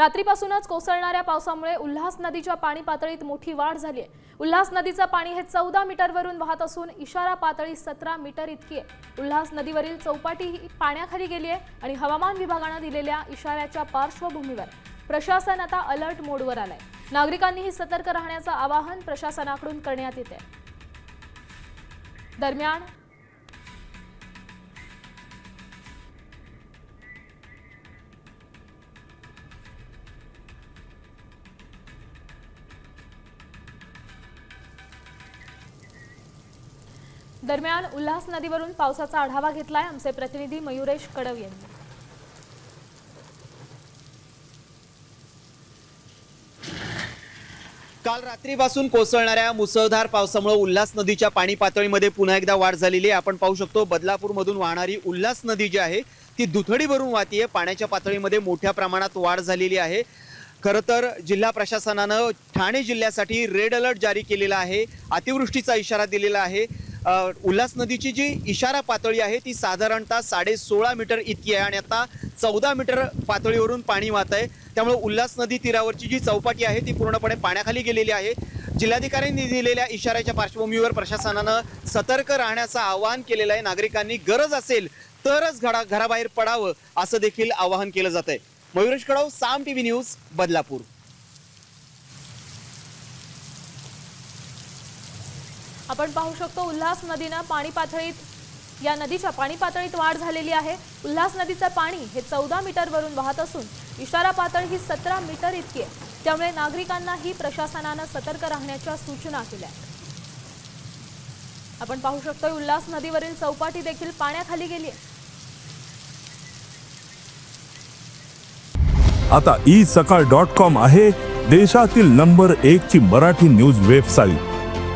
रात्रीपासूनच कोसळणाऱ्या पावसामुळे उल्हास नदीच्या पाणी पातळीत मोठी वाढ झाली आहे. उल्हास नदीचं पाणी हे चौदा मीटरवरून वाहत असून इशारा पातळी सतरा मीटर इतकी आहे. उल्हास नदीवरील चौपाटी ही पाण्याखाली गेली आहे आणि हवामान विभागानं दिलेल्या इशाऱ्याच्या पार्श्वभूमीवर प्रशासन आता अलर्ट मोडवर आलाय. नागरिकांनीही सतर्क राहण्याचं आवाहन प्रशासनाकडून करण्यात येते दरम्यान दरम्यान उल्हास नदीवरून पावसाचा आढावा घेतलाय. आमचे प्रतिनिधी मयुरेश कडव यांनी. काल रात्रीपासून कोसळणाऱ्या मुसळधार पावसामुळे उल्हास नदीच्या पाणी पातळीमध्ये पुन्हा एकदा वाढ झालेली आहे. आपण पाहू शकतो बदलापूरमधून वाहणारी उल्हास नदी जी आहे ती दुथडी भरून वाहतीये पाण्याच्या पातळीमध्ये मोठ्या प्रमाणात वाढ झालेली आहे. खरं तर जिल्हा प्रशासनानं ठाणे जिल्ह्यासाठी रेड अलर्ट जारी केलेला आहे. अतिवृष्टीचा इशारा दिलेला आहे. उल्हास नदीची जी इशारा पातळी आहे ती साधारणतः साडे सोळा मीटर इतकी आहे आणि आता चौदा मीटर पातळीवरून पाणी वाहत आहे. त्यामुळे उल्हास नदी तीरावरची जी चौपाटी आहे ती पूर्णपणे पाण्याखाली गेलेली आहे. जिल्हाधिकाऱ्यांनी दिलेल्या इशाऱ्याच्या पार्श्वभूमीवर प्रशासनानं सतर्क राहण्याचं आवाहन केलेलं आहे. नागरिकांनी गरज असेल तरच घरा घराबाहेर पडावं असं देखील आवाहन केलं जात आहे Mayuresh Kadav Saam T V news Badlapur. आपण पाहू शकतो उल्हास नदीनं पाणी पातळीत या नदीच्या पाणी पातळीत वाढ झालेली आहे. उल्हास नदीचं पाणी हे चौदा मीटरवरून वाहत असून इशारा पातळी ही सतरा मीटर इतकी आहे. त्यामुळे नागरिकांनाही प्रशासनानं सतर्क राहण्याच्या सूचना केल्या. आहेत. आपण पाहू शकतो उल्हास नदीवरील चौपाटी देखील पाण्याखाली गेली आहे. आता ई सकाळ डॉट कॉम आहे देशातील नंबर एक ची मराठी न्यूज वेबसाईट.